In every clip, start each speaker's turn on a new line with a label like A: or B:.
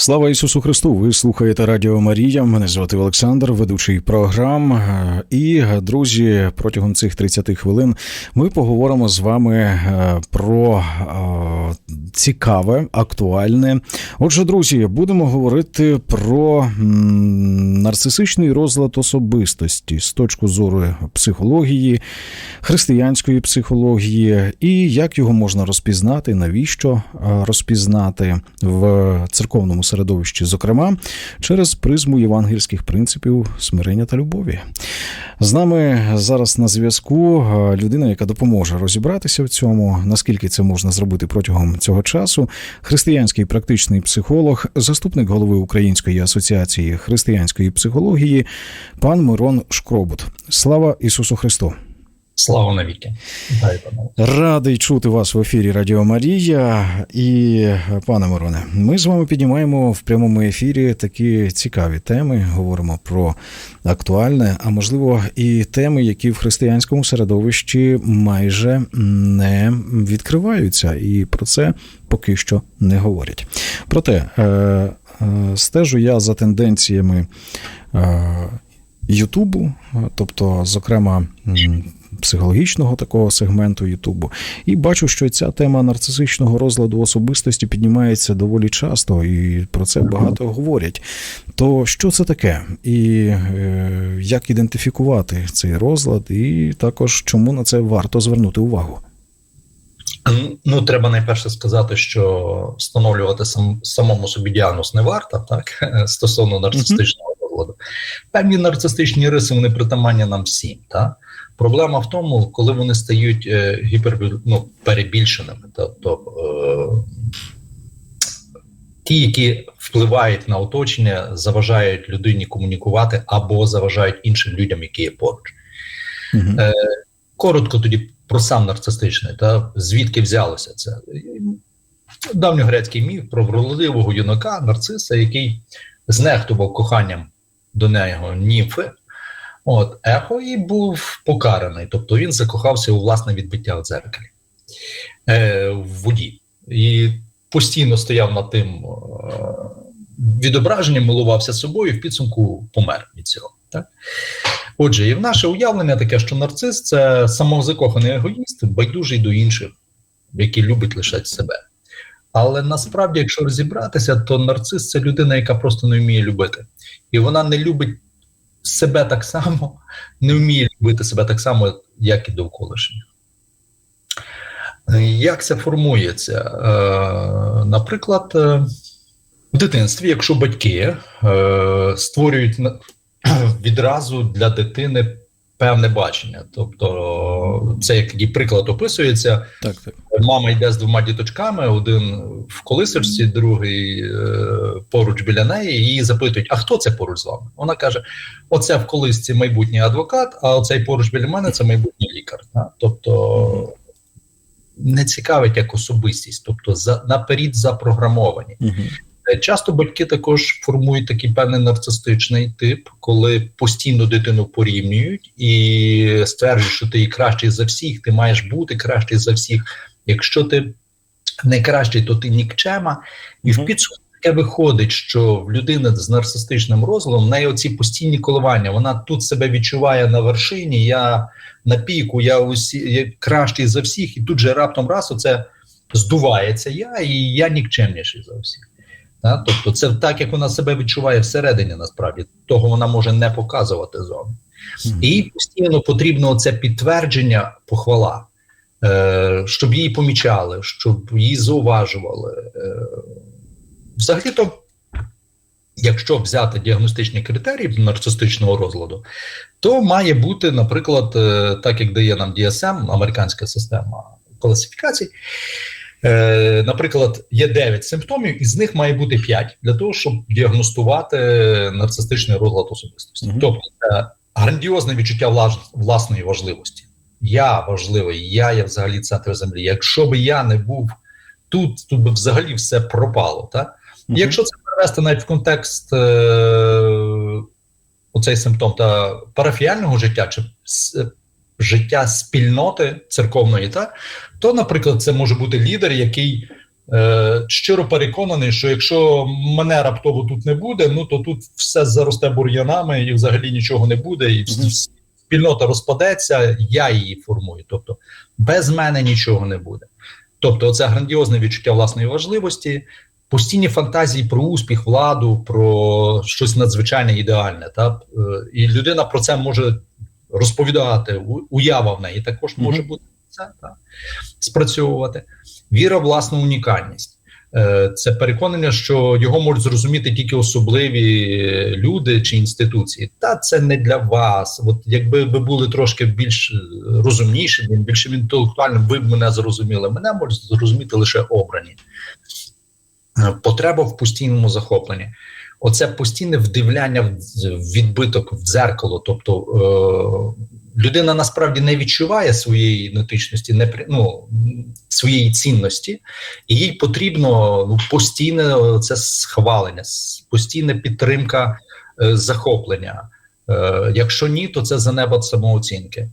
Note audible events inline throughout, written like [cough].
A: Слава Ісусу Христу! Ви слухаєте Радіо Марія. Мене звати Олександр, ведучий програм. І друзі, протягом цих 30 хвилин ми поговоримо з вами е, про е, цікаве, актуальне. Отже, друзі, будемо говорити про нарцисичний розлад особистості з точки зору психології, християнської психології, і як його можна розпізнати, навіщо е, розпізнати в церковному середовищі, зокрема через призму євангельських принципів смирення та любові. З нами зараз на зв'язку е, людина, яка допоможе розібратися в цьому, наскільки це можна зробити протягом цього часу. Християнський практичний психолог, заступник голови Української асоціації християнської психології, пан Мирон Шкробут. Слава Ісусу Христу!
B: Слава навіки.
A: Радий чути вас в ефірі Радіо Марія. І, пане Мироне, ми з вами піднімаємо в прямому ефірі такі цікаві теми. Говоримо про актуальне, а можливо, і теми, які в християнському середовищі майже не відкриваються, і про це поки що не говорять. Проте е, е, стежу я за тенденціями. Е, Ютубу, тобто, зокрема, психологічного такого сегменту Ютубу, і бачу, що ця тема нарцисичного розладу особистості піднімається доволі часто, і про це багато говорять. То що це таке, і е, як ідентифікувати цей розлад, і також чому на це варто звернути увагу?
B: Ну, треба найперше сказати, що встановлювати сам, самому собі діагноз не варто, так [laughs] стосовно нарцистичного розладу. Певні нарцистичні риси вони притаманні нам всім. Так? Проблема в тому, коли вони стають е, гіпер, ну, перебільшеними, тобто е, ті, які впливають на оточення, заважають людині комунікувати або заважають іншим людям, які є поруч.
A: Угу.
B: Е, коротко тоді про сам нарцистичний, та звідки взялося це? Давньогрецький міф про вродливого юнака, нарциса, який знехтував коханням до нього німфи, от ехо і був покараний. Тобто він закохався у власне відбиття в дзеркалі е, в воді. І постійно стояв над тим е, відображенням, милувався собою, і в підсумку помер від цього. Так? Отже, і в наше уявлення таке, що нарцис це самозакоханий егоїст, байдужий до інших, який любить лише себе. Але насправді, якщо розібратися, то нарцис це людина, яка просто не вміє любити. І вона не любить себе так само, не вміє любити себе так само, як і довколишніх. Як це формується? Е, наприклад, е, в дитинстві, якщо батьки е, створюють [clears throat] відразу для дитини певне бачення. Тобто, це як такий приклад описується.
A: Так, так.
B: Мама йде з двома діточками: один в колисочці, другий е, поруч біля неї. і Її запитують: а хто це поруч з вами? Вона каже: Оце в колисці майбутній адвокат, а оцей поруч біля мене це майбутній лікар. Да? Тобто не цікавить як особистість, тобто за наперед запрограмовані.
A: Угу.
B: Часто батьки також формують такий певний нарцистичний тип, коли постійно дитину порівнюють і стверджують, що ти кращий за всіх, ти маєш бути кращий за всіх. Якщо ти не кращий, то ти нікчема. І в підсумку таке виходить, що в людини з нарцистичним розладом в неї оці постійні коливання. Вона тут себе відчуває на вершині, я на піку, я усі я кращий за всіх, і тут же раптом раз оце здувається я, і я нікчемніший за всіх. Так? Тобто, це так, як вона себе відчуває всередині, насправді того вона може не показувати зовні. Mm -hmm. Постійно потрібно це підтвердження, похвала, е, щоб її помічали, щоб її зауважували. Е, Взагалі-то, якщо взяти діагностичні критерії нарцистичного розладу, то має бути, наприклад, е, так як дає нам DSM, американська система класифікацій. Е, Наприклад, є 9 симптомів, і з них має бути 5 для того, щоб діагностувати нарцистичний розлад особистості. Mm -hmm. Тобто, це грандіозне відчуття власної важливості. Я важливий, я є взагалі центр землі. Якщо би я не був тут, тут би взагалі все пропало. Так? Mm -hmm. Якщо це перевести навіть в контекст е, оцей симптом та парафіального життя чи життя спільноти церковної, та то, наприклад, це може бути лідер, який Е, щиро переконаний, що якщо мене раптово тут не буде, ну то тут все заросте бур'янами і взагалі нічого не буде, і спільнота розпадеться, я її формую. Тобто без мене нічого не буде. Тобто, це грандіозне відчуття власної важливості, постійні фантазії про успіх, владу, про щось надзвичайне ідеальне. Та? Е, І людина про це може розповідати, уява в неї також може бути це та, спрацьовувати. Віра власну унікальність. Е, Це переконання, що його можуть зрозуміти тільки особливі люди чи інституції. Та це не для вас. От якби ви були трошки більш е, розумнішим, більш інтелектуальним, ви б мене зрозуміли. Мене можуть зрозуміти лише обрані. Е, Потреба в постійному захопленні. Оце постійне вдивляння в відбиток в дзеркало. Тобто е, людина насправді не відчуває своєї ідентичності, не ну, своєї цінності, і їй потрібно ну, постійне це схвалення, постійна підтримка е, захоплення. Е, якщо ні, то це занепад самооцінки.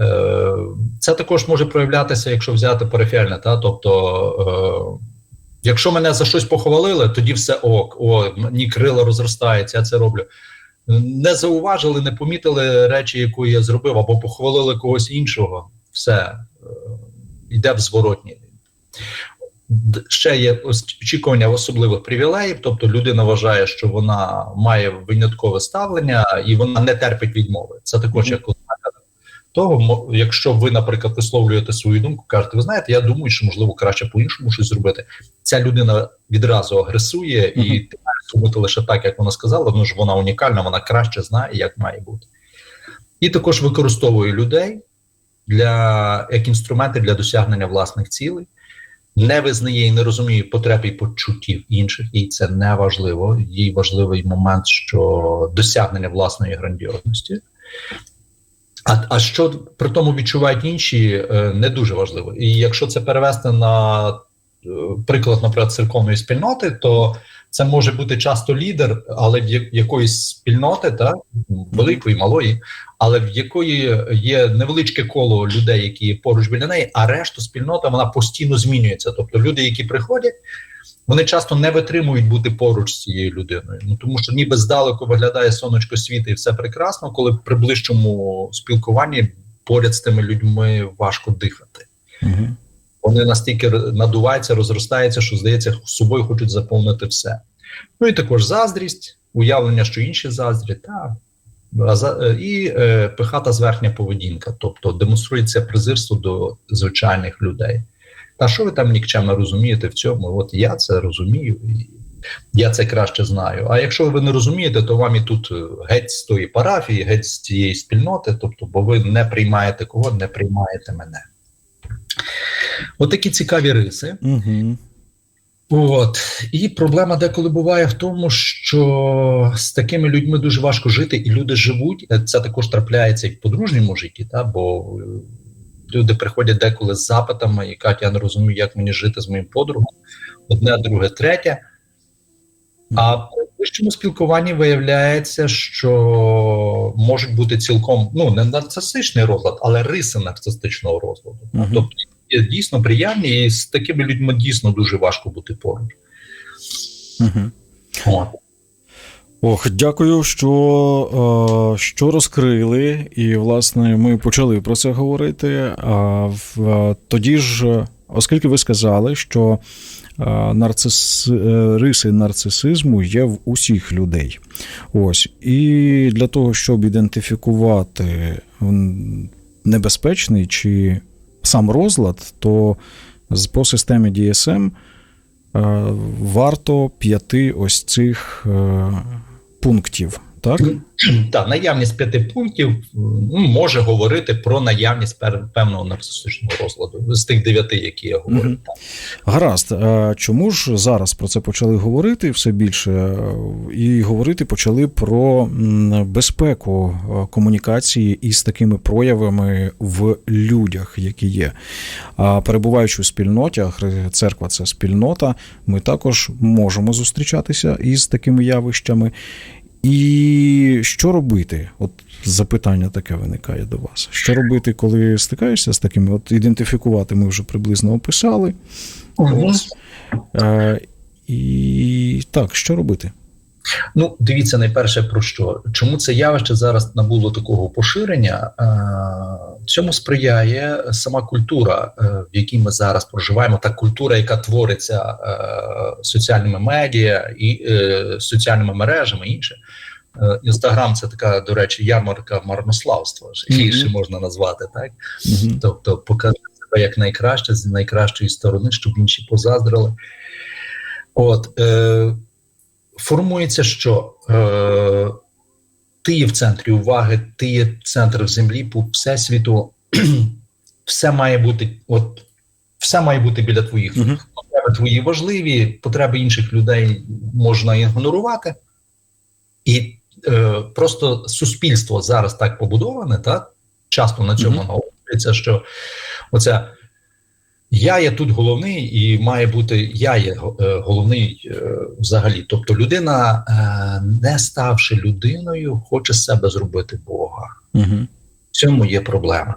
B: Е, це також може проявлятися, якщо взяти периферіальне, та тобто. Е, Якщо мене за щось похвалили, тоді все ок, о, мені крила розростаються, я це роблю. Не зауважили, не помітили речі, яку я зробив, або похвалили когось іншого. Все е, йде в зворотній. Ще є очікування особливих привілеїв, тобто людина вважає, що вона має виняткове ставлення і вона не терпить відмови. Це також як того, якщо ви, наприклад, висловлюєте свою думку, кажете, ви знаєте, я думаю, що можливо краще по-іншому щось зробити. Ця людина відразу агресує, і ти маєш зробити лише так, як вона сказала. Ну ж вона унікальна, вона краще знає, як має бути. І також використовує людей для як інструменти для досягнення власних цілей. Не визнає і не розуміє потреб і почуттів інших, їй це не важливо. Їй важливий момент, що досягнення власної грандіозності. А, а що при тому відчувають інші, е, не дуже важливо. І якщо це перевести на е, приклад, наприклад, церковної спільноти, то це може бути часто лідер, але в якоїсь спільноти, та великої, малої, але в якої є невеличке коло людей, які поруч біля неї, а решту спільнота вона постійно змінюється. Тобто люди, які приходять, вони часто не витримують бути поруч з цією людиною. Ну тому що ніби здалеку виглядає сонечко світи, і все прекрасно, коли при ближчому спілкуванні поряд з тими людьми важко дихати.
A: Угу.
B: Вони настільки надуваються, розростаються, що здається, з собою хочуть заповнити все. Ну і також заздрість, уявлення, що інші заздрять, та е, і е, пихата зверхня поведінка, тобто демонструється презирство до звичайних людей. Та що ви там нікчемно розумієте в цьому? От я це розумію, і я це краще знаю. А якщо ви не розумієте, то вам і тут е, геть з тої парафії, геть з цієї спільноти, тобто, бо ви не приймаєте кого, не приймаєте мене. От такі цікаві риси.
A: Угу.
B: От і проблема деколи буває в тому, що з такими людьми дуже важко жити, і люди живуть. Це також трапляється і в подружньому житті, та бо е, люди приходять деколи з запитами і кажуть, я не розумію, як мені жити з моїм подругом. Одне, друге, третє. А в вищому спілкуванні виявляється, що можуть бути цілком ну не нарцистичний розлад, але риси нарцистичного розладу.
A: Мгм.
B: Тобто є дійсно приємні, і з такими людьми дійсно дуже важко бути поруч.
A: Угу.
B: От.
A: Ох, дякую, що, е, що розкрили, і власне ми почали про це говорити. А е, тоді ж, оскільки ви сказали, що е, нарцис, е, риси нарцисизму є в усіх людей. Ось і для того, щоб ідентифікувати небезпечний чи сам розлад, то по системі DSM е, варто п'яти ось цих е, пунктів. Так? [clears throat]
B: Так, наявність п'яти пунктів може говорити про наявність певного нарцистичного розладу з тих дев'яти, які я говорю.
A: Мгм. Гаразд, а чому ж зараз про це почали говорити все більше? е, І говорити почали про безпеку е, комунікації із такими проявами в людях, які є. А перебуваючи у спільноті, церква це спільнота, ми також можемо зустрічатися із такими явищами. І що робити? От запитання таке виникає до вас. Що робити, коли стикаєшся з такими? От ідентифікувати ми вже приблизно описали. Ось. Е, І так, що робити?
B: Ну, дивіться, найперше про що чому це явище зараз набуло такого поширення? Е, Цьому сприяє сама культура, е, в якій ми зараз проживаємо. Та культура, яка твориться е, соціальними медіа і соціальними мережами. і Інше інстаграм це така, до речі, ярмарка марнославства. Гірше
A: Мгм.
B: можна назвати так.
A: Мгм.
B: Тобто показати себе як найкраще з найкращої сторони, щоб інші позаздрили. От е, формується, що е, ти є в центрі уваги, ти є центр землі по всесвіту, [clears throat] все має бути, от все має бути біля твоїх
A: Мгм.
B: потреби твої важливі, потреби інших людей можна ігнорувати. І е, просто суспільство зараз так побудоване, так? часто на цьому
A: Мгм.
B: наголошується, що оця я є тут головний, і має бути я є е, головний е, взагалі. Тобто, людина, е, не ставши людиною, хоче з себе зробити Бога.
A: Мгм.
B: В цьому є проблема.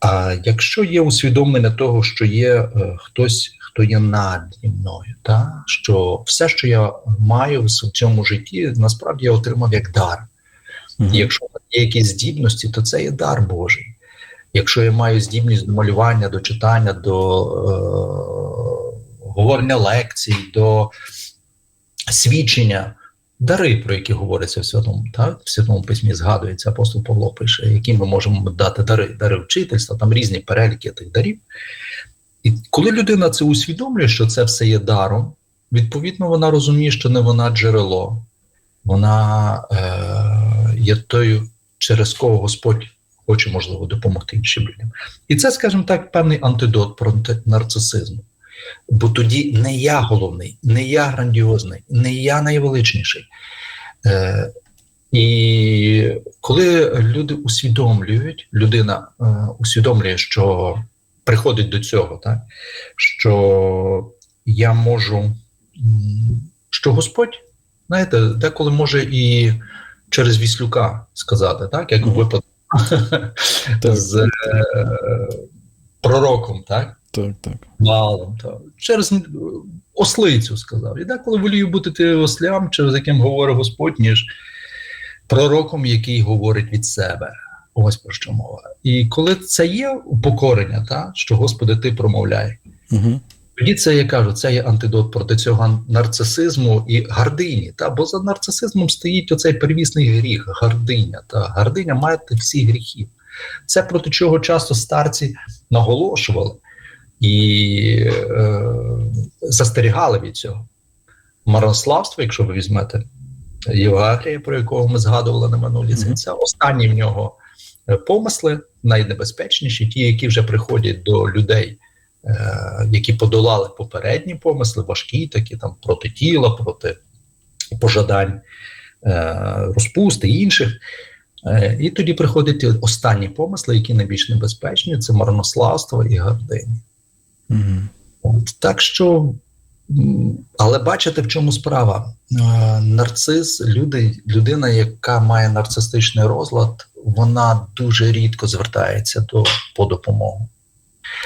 B: А якщо є усвідомлення того, що є хтось, хто є наді мною, та що все, що я маю в цьому житті, насправді я отримав як дар. І якщо є якісь здібності, то це є дар Божий. Якщо я маю здібність до малювання, до читання, до е- говорення лекцій, до свідчення, дари, про які говориться в святому, так? в святому письмі згадується, апостол Павло пише, які ми можемо дати дари, дари вчительства, там різні переліки тих дарів. І коли людина це усвідомлює, що це все є даром, відповідно вона розуміє, що не вона джерело, вона е, є тою, через кого Господь хоче, можливо, допомогти іншим людям. І це, скажімо так, певний антидот проти нарцисизму. Бо тоді не я головний, не я грандіозний, не я найвеличніший. Е, і коли люди усвідомлюють, людина е, усвідомлює, що приходить до цього, так, що я можу, що Господь, знаєте, деколи може і через Віслюка сказати, так, як у випадку [laughs] з е, пророком, так?
A: Так, так.
B: Малом, так. через ослицю сказав. І деколи волію бути ти ослям, через яким говорить Господь, ніж пророком, який говорить від себе. Ось про що мова. І коли це є упокорення, та, що Господи, ти промовляй,
A: Угу.
B: Тоді це я кажу, це є антидот проти цього нарцисизму і гордині. Та, бо за нарцисизмом стоїть оцей первісний гріх, гординя. Та гординя має всі гріхів. Це проти чого часто старці наголошували і е, застерігали від цього. Марнославство, якщо ви візьмете Євагрія, про якого ми згадували на минулій, це,
A: Мгм.
B: це останні в нього е, помисли, найнебезпечніші, ті, які вже приходять до людей, які подолали попередні помисли, важкі, такі там проти тіла, проти пожадань е, розпусти інших. Е, І тоді приходять останні помисли, які найбільш небезпечні: це марнославство і гординя.
A: Угу.
B: От, так що, але бачите, в чому справа? Е, Нарцис, люди, людина, яка має нарцистичний розлад, вона дуже рідко звертається до по допомогу.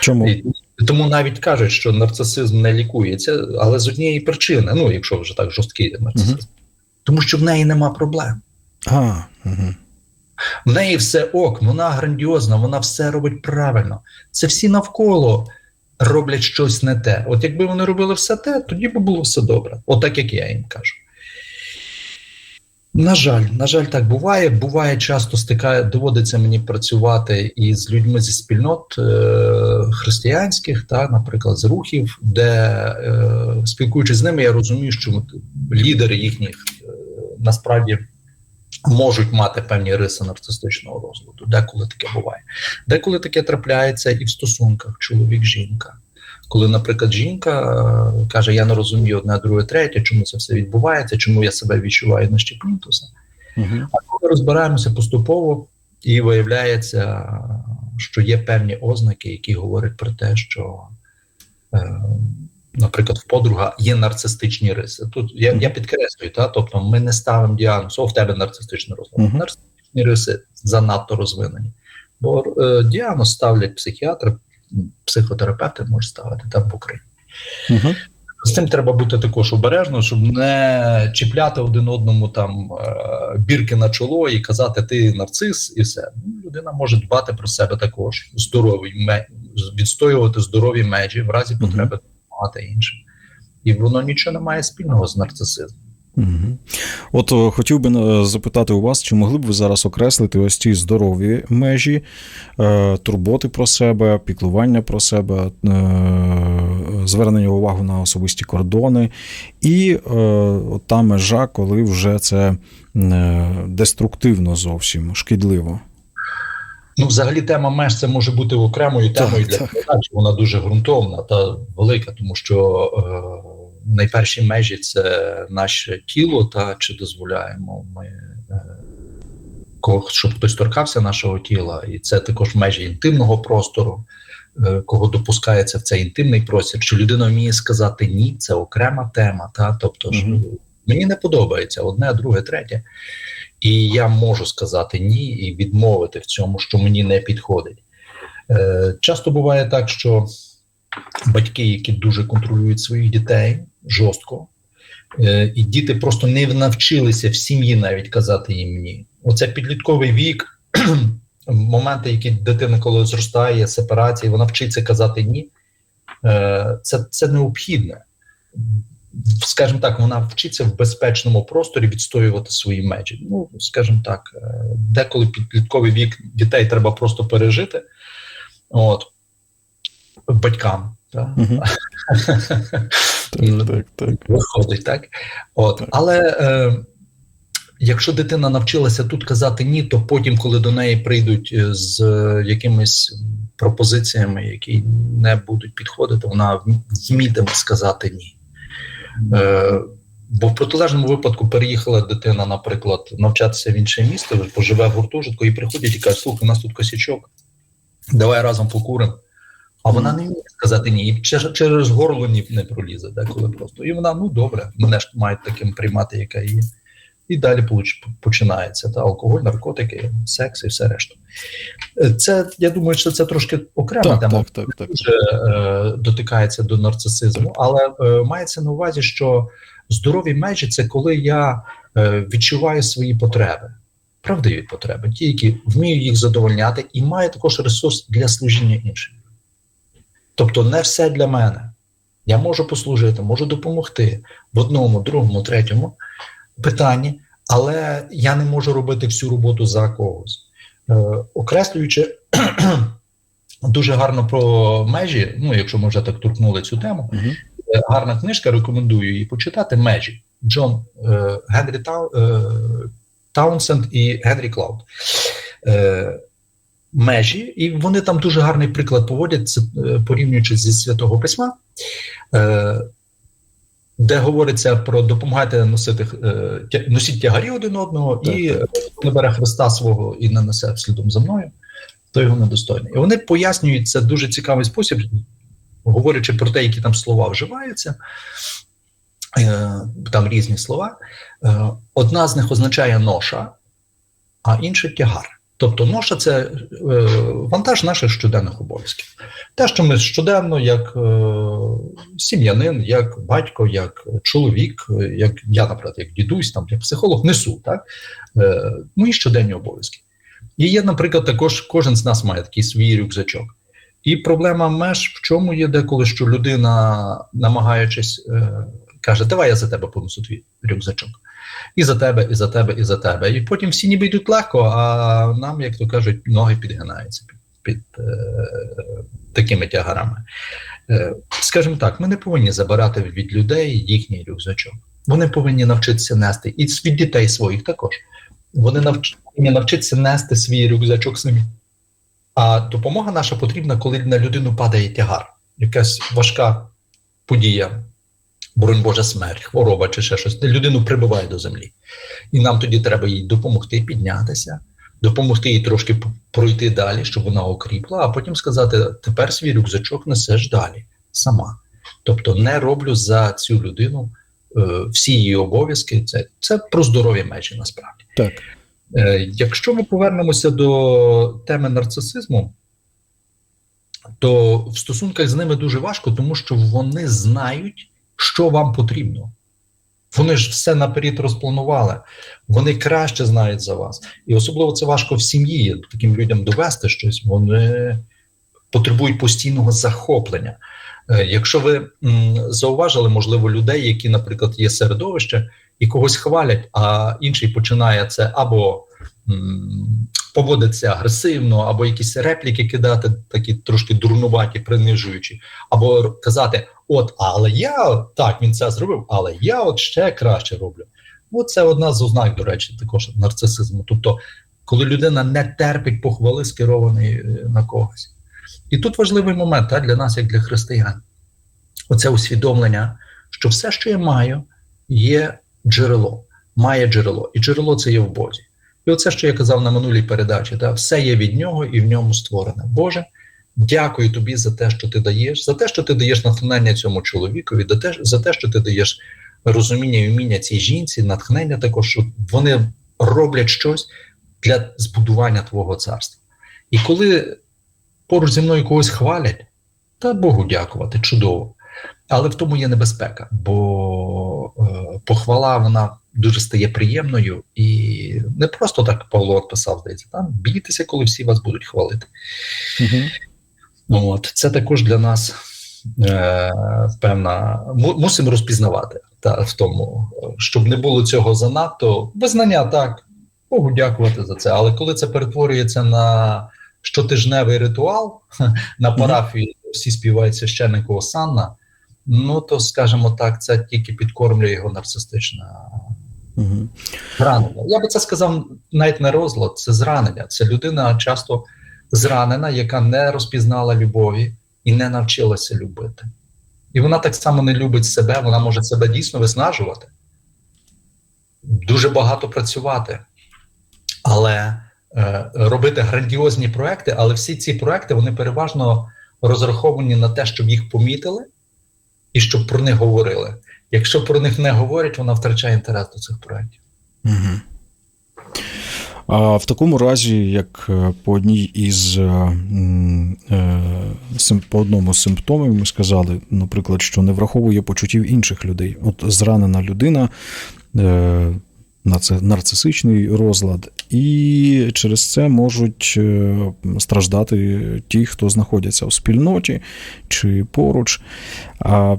A: Чому?
B: І тому навіть кажуть, що нарцисизм не лікується, але з однієї причини, ну якщо вже так жорсткий нарцисизм,
A: Мгм.
B: тому що в неї нема проблем.
A: А, угу.
B: В неї все ок, вона грандіозна, вона все робить правильно. Це всі навколо роблять щось не те. От якби вони робили все те, тоді би було все добре. От як я їм кажу. На жаль, на жаль, так буває. Буває, часто стикає, доводиться мені працювати із людьми зі спільнот е- християнських, та, наприклад, з рухів, де е- спілкуючись з ними, я розумію, що лідери їхніх е- насправді можуть мати певні риси нарцистичного розладу. Деколи таке буває. Деколи таке трапляється і в стосунках чоловік-жінка. Коли, наприклад, жінка е, каже: Я не розумію одне, друге, третє, чому це все відбувається, чому я себе відчуваю на плінтуса.
A: Угу.
B: А коли розбираємося поступово, і виявляється, що є певні ознаки, які говорять про те, що, е, наприклад, в подруга є нарцистичні риси. Тут я, я підкреслюю, та, тобто ми не ставимо діагноз, о, в тебе нарцистичний розлад.
A: Мгм.
B: Нарцистичні риси занадто розвинені. Бо е, діагноз ставлять психіатри, психотерапевти можуть ставити там в Україні.
A: Угу.
B: З цим треба бути також обережно, щоб не чіпляти один одному там е, бірки на чоло і казати ти нарцис, і все. Людина може дбати про себе також, здоровий ме- відстоювати здорові межі в разі потреби допомагати іншим. І воно нічого не має спільного з нарцисизмом.
A: Угу. От хотів би е, запитати у вас, чи могли б ви зараз окреслити ось ці здорові межі, е, турботи про себе, піклування про себе, е, звернення увагу на особисті кордони, і е, та межа, коли вже це е, деструктивно зовсім шкідливо.
B: Ну, взагалі, тема меж це може бути окремою
A: Так,
B: темою для
A: так.
B: передачі. Вона дуже ґрунтовна та велика, тому що е, найперші межі це наше тіло, та чи дозволяємо ми. Е, щоб хтось торкався нашого тіла, і це також межі інтимного простору, е, кого допускається в цей інтимний простір. Чи людина вміє сказати ні, це окрема тема. Та? Тобто, ж,
A: Мгм.
B: мені не подобається одне, друге, третє. І я можу сказати ні і відмовити в цьому, що мені не підходить. Е, часто буває так, що батьки, які дуже контролюють своїх дітей жорстко, е, і діти просто не навчилися в сім'ї навіть казати їм ні. Оце підлітковий вік, [clears throat] моменти, які дитина, коли зростає, сепарації, вона вчиться казати ні. Е, Це, це необхідне. Скажімо так, вона вчиться в безпечному просторі відстоювати свої межі. Ну, скажімо так, е, деколи підлітковий вік дітей треба просто пережити. От батькам. Так?
A: Угу. [laughs] Так, так, так.
B: Виходить, так? От.
A: Так.
B: Але е, якщо дитина навчилася тут казати ні, то потім, коли до неї прийдуть е, з е, якимись пропозиціями, які не будуть підходити, вона вмітиме сказати ні. Е, бо в протилежному випадку переїхала дитина, наприклад, навчатися в інше місто, поживе в гуртожитку і приходять і кажуть, слухай, у нас тут косячок, давай разом покуримо. А вона не вміє сказати ні, і через, горло не пролізе, деколи просто. І вона, ну добре, мене ж мають таким приймати, яка є. І далі починається та алкоголь, наркотики, секс і все решта. Це я думаю, що це трошки окрема
A: Так,
B: тема
A: так, так, так.
B: дуже е, дотикається до нарцисизму, але е, мається на увазі, що здорові межі це коли я е, відчуваю свої потреби, правдиві потреби, ті, які вмію їх задовольняти, і маю також ресурс для служіння іншим. Тобто, не все для мене. Я можу послужити, можу допомогти в одному, другому, третьому питанні, але я не можу робити всю роботу за когось. Е, окреслюючи [clears throat] дуже гарно про межі, ну якщо ми вже так торкнули цю тему,
A: Угу.
B: е, гарна книжка, рекомендую її почитати. Межі Джон е, Генрі Тау, е, Таунсенд і Генрі Клауд. Е, межі, і вони там дуже гарний приклад поводять, це, е, порівнюючи зі святого письма. Е, де говориться про допомагайте носити е, носіть тягарі один одного,
A: Так,
B: і
A: так.
B: хто не бере Христа свого і не несе слідом за мною, то його недостойний. І вони пояснюють це дуже цікавий спосіб, говорячи про те, які там слова вживаються. Е, там різні слова. Е, одна з них означає ноша, а інша тягар. Тобто ноша це е, вантаж наших щоденних обов'язків. Те, що ми щоденно, як е, сім'янин, як батько, як чоловік, як я, наприклад, як дідусь, там, як психолог, несу, так? Е, мої щоденні обов'язки. І є, наприклад, також кожен з нас має такий свій рюкзачок. І проблема меж в чому є деколи, що людина, намагаючись, каже, давай я за тебе понесу твій рюкзачок. І за тебе, і за тебе, і за тебе. І потім всі ніби йдуть легко, а нам, як то кажуть, ноги підгинаються під, під е, такими тягарами. Е, скажімо так, ми не повинні забирати від людей їхній рюкзачок. Вони повинні навчитися нести, і від дітей своїх також. Вони повинні навчитися нести свій рюкзачок самі. А допомога наша потрібна, коли на людину падає тягар, якась важка подія, боронь Боже, смерть, хвороба чи ще щось, людину прибиває до землі. І нам тоді треба їй допомогти піднятися, допомогти їй трошки пройти далі, щоб вона окріпла, а потім сказати: тепер свій рюкзачок несеш далі сама. Тобто не роблю за цю людину е, всі її обов'язки. Це, це про здорові межі насправді.
A: Так.
B: Е, Якщо ми повернемося до теми нарцисизму, то в стосунках з ними дуже важко, тому що вони знають, що вам потрібно. Вони ж все наперед розпланували, вони краще знають за вас. І особливо це важко в сім'ї таким людям довести щось. Вони потребують постійного захоплення. Е, Якщо ви зауважили, можливо, людей, які, наприклад, є середовище, і когось хвалять, а інший починає це або поводиться агресивно, або якісь репліки кидати, такі трошки дурнуваті, принижуючі, або казати: От, але я так він це зробив, але я от ще краще роблю. Ну, це одна з ознак, до речі, також нарцисизму. Тобто, коли людина не терпить похвали, скерованої е, на когось. І тут важливий момент та, для нас, як для християн, оце усвідомлення, що все, що я маю, є джерело, має джерело, і джерело це є в Бозі. І оце, що я казав на минулій передачі, та, все є від нього і в ньому створене. Боже, дякую тобі за те, що ти даєш, за те, що ти даєш натхнення цьому чоловікові, за те, що ти даєш розуміння і вміння цій жінці, натхнення також, що вони роблять щось для збудування твого царства. І коли поруч зі мною когось хвалять, та Богу дякувати, чудово. Але в тому є небезпека, бо е, похвала вона дуже стає приємною, і не просто так Павло писав, здається, там бійтеся, коли всі вас будуть хвалити.
A: Угу.
B: От це також для нас е, певна мусимо розпізнавати та в тому, щоб не було цього занадто визнання, так Богу дякувати за це. Але коли це перетворюється на щотижневий ритуал на парафії, всі співають священнику Осанна. Ну то скажімо так, це тільки підкормлює його нарцистична Зранення. Я би це сказав навіть не розлад, це зранення. Це людина часто зранена, яка не розпізнала любові і не навчилася любити. І вона так само не любить себе, вона може себе дійсно виснажувати, дуже багато працювати, але е, робити грандіозні проекти, але всі ці проекти вони переважно розраховані на те, щоб їх помітили і щоб про них говорили. Якщо про них не говорять, вона втрачає інтерес до цих проєктів.
A: Угу. А в такому разі, як е, по одній із е, е, по одному з симптомів ми сказали, наприклад, що не враховує почуттів інших людей. От зранена людина, нарцисичний розлад, і через це можуть страждати ті, хто знаходяться в спільноті чи поруч. А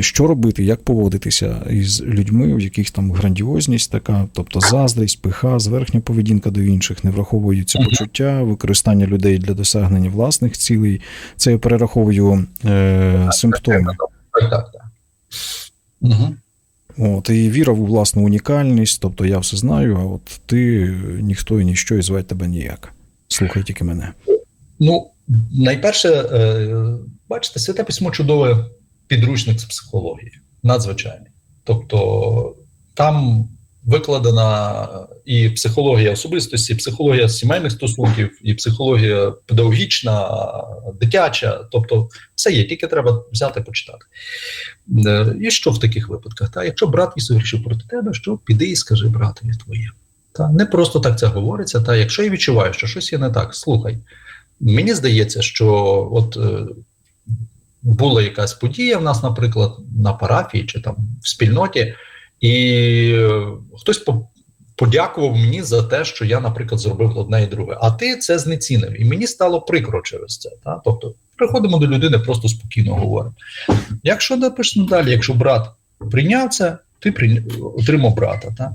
A: що робити, як поводитися із людьми, в яких там грандіозність така, тобто заздрість, пиха, зверхня поведінка до інших, не враховуються
B: Мгм.
A: почуття, використання людей для досягнення власних цілей. Це я перераховую е, симптоми.
B: Угу.
A: От, і віра у власну унікальність, тобто я все знаю, а от ти ніхто і ніщо, і звати тебе ніяк. Слухай тільки мене.
B: Ну, найперше, е, бачите, святе письмо чудове підручник з психології, надзвичайний. Тобто там викладена і психологія особистості, і психологія сімейних стосунків, і психологія педагогічна, дитяча. Тобто, все є, тільки треба взяти почитати. Е, І що в таких випадках? Та? Якщо брат і согрішив проти тебе, що піди і скажи братові твоє. Та не просто так це говориться. Та якщо я відчуваю, що щось є не так, слухай. Мені здається, що от е, була якась подія в нас, наприклад, на парафії чи там в спільноті, і хтось по- подякував мені за те, що я, наприклад, зробив одне і друге. А ти це знецінив. І мені стало прикро через це. Та? Тобто, приходимо до людини, просто спокійно говоримо. Якщо напишемо далі, якщо брат прийняв це, ти прийня- отримав брата. Та?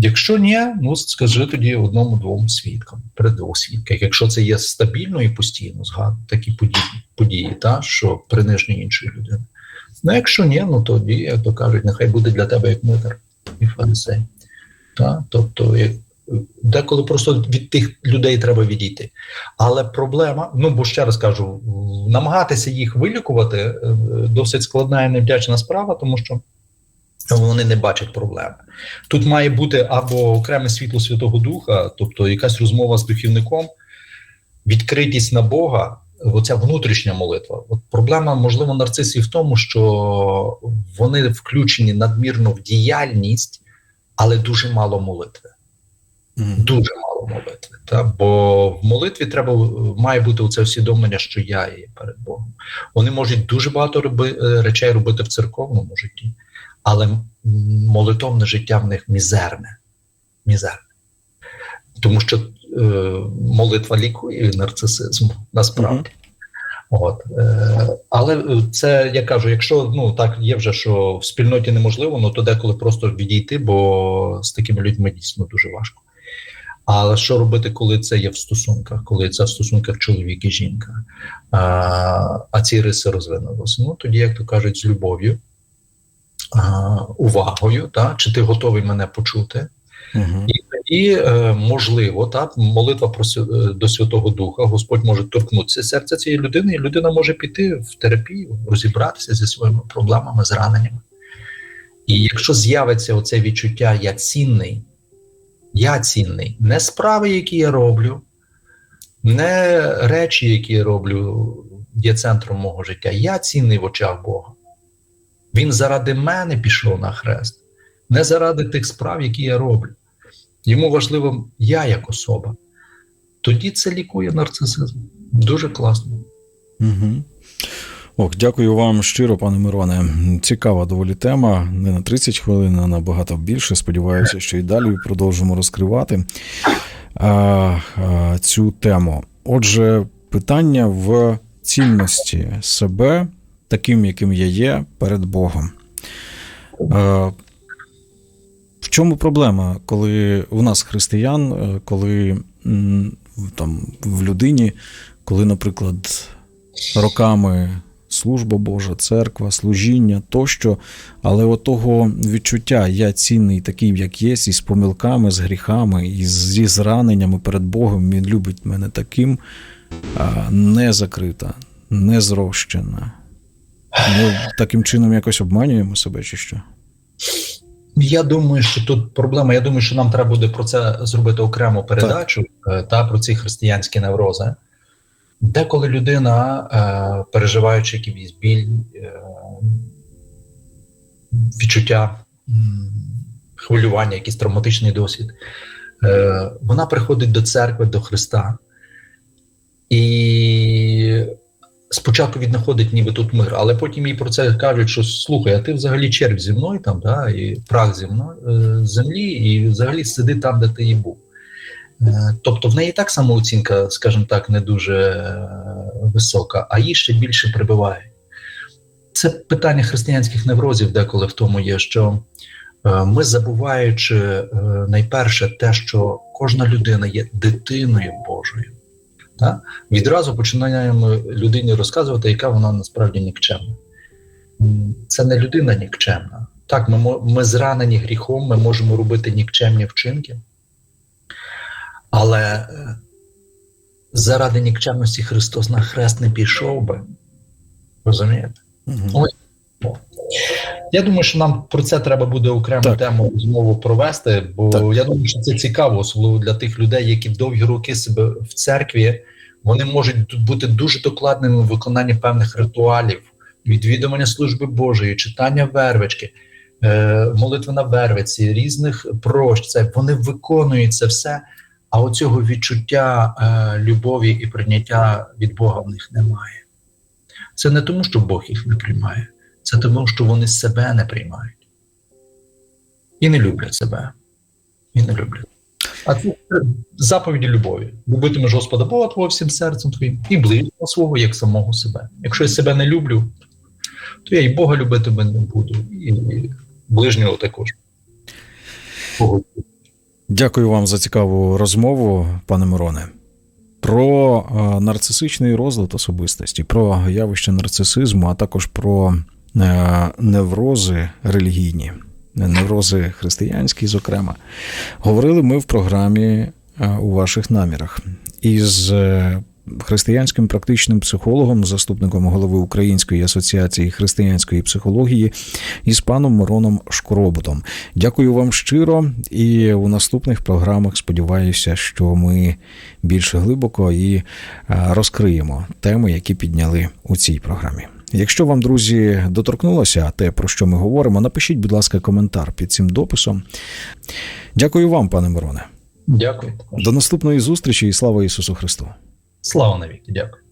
B: Якщо ні, ну скажи тоді одному-двом свідкам, перед двох свідках. Якщо це є стабільно і постійно, згадую такі події, події та, що приниження іншої людини. Ну, якщо ні, ну тоді, як то кажуть, нехай буде для тебе як митар і фарисей. Та? Тобто, як, деколи просто від тих людей треба відійти. Але проблема, ну бо ще раз кажу, намагатися їх вилікувати е, досить складна і невдячна справа, тому що вони не бачать проблеми. Тут має бути або окреме світло Святого Духа, тобто якась розмова з духівником, відкритість на Бога, оця внутрішня молитва. От проблема, можливо, нарцисів в тому, що вони включені надмірно в діяльність, але дуже мало молитви. Дуже мало молитви. Та? Бо в молитві треба має бути це усвідомлення, що я є перед Богом. Вони можуть дуже багато роби, е, речей робити в церковному житті, але молитовне життя в них мізерне. мізерне. Тому що е, молитва лікує нарцисизму, насправді. От, е, але це я кажу, якщо ну так є вже, що в спільноті неможливо, ну то деколи просто відійти, бо з такими людьми дійсно дуже важко. Але що робити, коли це є в стосунках, коли це в стосунках чоловік і жінка, а, а ці риси розвинулися? Ну тоді, як то кажуть, з любов'ю, увагою, та, чи ти готовий мене почути?
A: Мгм.
B: І тоді, е, можливо, так, молитва про е, до Святого Духа, Господь може торкнутися серця цієї людини, і людина може піти в терапію, розібратися зі своїми проблемами, зраненнями. І якщо з'явиться оце відчуття я цінний, я цінний, не справи, які я роблю, не речі, які я роблю, є центром мого життя. Я цінний в очах Бога. Він заради мене пішов на хрест, не заради тих справ, які я роблю. Йому важливо я як особа. Тоді це лікує нарцисизм. Дуже класно.
A: Угу. Ох, дякую вам щиро, пане Мироне. Цікава доволі тема. Не на 30 хвилин, а набагато більше. Сподіваюся, що і далі продовжимо розкривати а, а, цю тему. Отже, питання в цінності себе, таким, яким я є, перед Богом. А, в чому проблема, коли у нас християн, е, коли там в людині, коли, наприклад, роками служба Божа, церква, служіння тощо, але отого відчуття я цінний таким, як є, і з помилками, з гріхами, і зі зраненнями перед Богом, він любить мене таким, не закрита, не зрощена. Ми таким чином якось обманюємо себе чи що?
B: Я думаю, що тут проблема. Я думаю, що нам треба буде про це зробити окрему передачу е, та про ці християнські неврози. Деколи людина, е, переживаючи якийсь біль, е, відчуття, хвилювання, якийсь травматичний досвід, вона приходить до церкви, до Христа, і спочатку віднаходить ніби тут мир, але потім їй про це кажуть, що слухай, а ти взагалі червь зі мною там, да, і прах зі мною е, землі, і взагалі сиди там, де ти і був. Е, Тобто в неї так самооцінка, скажімо так, не дуже е, висока, а їй ще більше прибиває. Це питання християнських неврозів деколи в тому є, що ми забуваючи найперше те, що кожна людина є дитиною Божою. Та? Відразу починаємо людині розказувати, яка вона насправді нікчемна. Це не людина нікчемна. Так, ми, ми зранені гріхом, ми можемо робити нікчемні вчинки, але е, заради нікчемності Христос на хрест не пішов би. Розумієте? Ой. Я думаю, що нам про це треба буде окрему
A: Так.
B: тему розмову провести, бо
A: Так.
B: я думаю, що це цікаво, особливо для тих людей, які довгі роки себе в церкві вони можуть бути дуже докладними в виконанні певних ритуалів, відвідування служби Божої, читання вервички, е, молитви на вервиці, різних прощ. Це вони виконують це все. А оцього відчуття е, любові і прийняття від Бога в них немає. Це не тому, що Бог їх не приймає, це тому, що вони себе не приймають і не люблять себе. І не люблять. А це заповіді любові. Любитимеш Господа Бога твого всім серцем твоїм і ближнього свого як самого себе. Якщо я себе не люблю, то я і Бога любитиме не буду, і ближнього також.
A: Дякую вам за цікаву розмову, пане Мироне. Про е, нарцисичний розлад особистості, про явище нарцисизму, а також про неврози релігійні, неврози християнські, зокрема, говорили ми в програмі е, у ваших намірах із е, християнським практичним психологом, заступником голови Української асоціації християнської психології із паном Мироном Шкоробутом. Дякую вам щиро, і у наступних програмах сподіваюся, що ми більш глибоко і е, розкриємо теми, які підняли у цій програмі. Якщо вам, друзі, доторкнулося те, про що ми говоримо, напишіть, будь ласка, коментар під цим дописом. Дякую вам, пане Мироне.
B: Дякую.
A: До наступної зустрічі і слава Ісусу Христу!
B: Слава навіки, дякую.